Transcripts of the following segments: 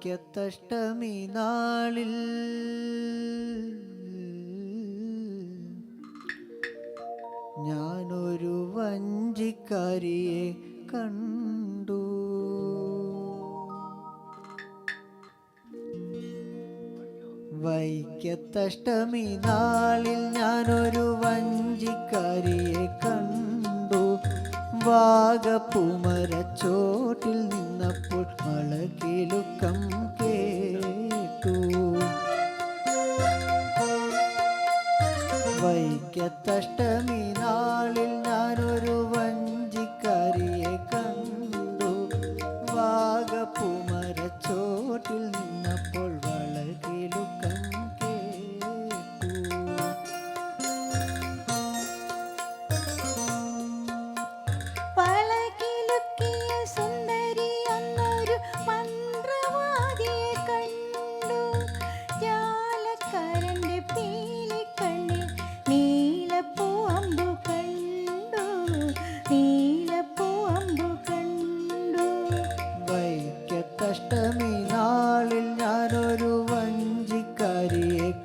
വൈക്കത്തഷ്ടമി നാളിൽ. ഞാനൊരു വഞ്ചിക്കാരിയെ കണ്ടു. വൈക്കത്തഷ്ടമി നാളിൽ ഞാനൊരു കണ്ടു വാഗപ്പുമരച്ചോട്ടിൽ നിന്നപ്പോൾ മളകിലുക്കം കേട്ടു. വൈക്കത്തഷ്ടമി നാളിൽ ഞാനൊരു വഞ്ചിക്കാരിയെ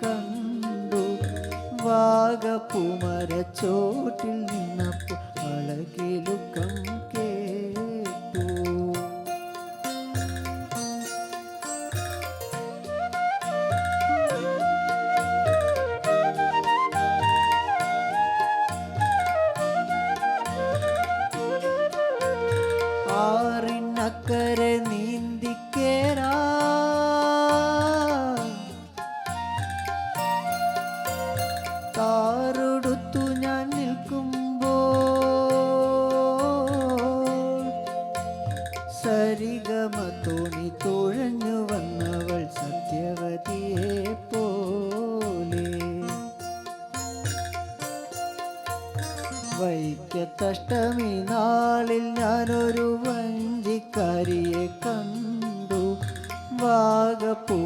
കണ്ടു. വാഗപ്പുമരച്ചോട്ടിൽ നിന്നപ്പോൾ അളകിലുക്കം കേട്ടു. ആറിനക്കരെ വൈക്കത്തഷ്ടമി നാളിൽ ഞാനൊരു വഞ്ചിക്കാരിയെ കണ്ടു. വാഗപ്പൂമരച്ചോട്ടിൽ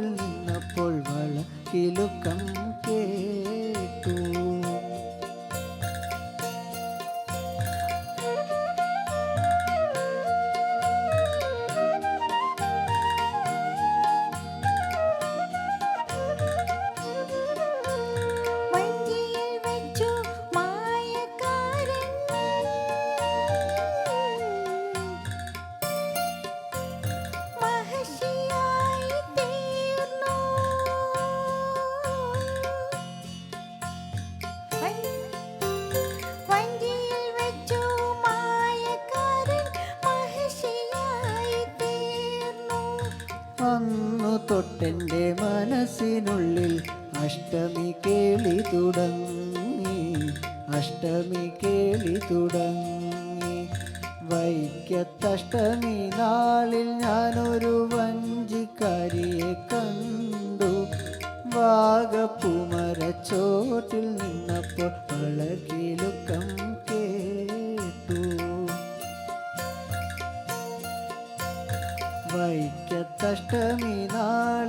നിന്നപ്പോൾ വളക്കിലുക്കം കേട്ടു. അന്നു തൊട്ടെന്റെ മനസ്സിനുള്ളിൽ അഷ്ടമി കേളി തുടങ്ങി. അഷ്ടമി കേളി തുടങ്ങി. വൈക്കത്തഷ്ടമി നാളിൽ ഞാനൊരു വഞ്ചിക്കാരിയെ കണ്ടു. വാഗപ്പുമരച്ചോട്ടിൽ നിന്നപ്പോൾ അളകിലുക്കം നാളിൽ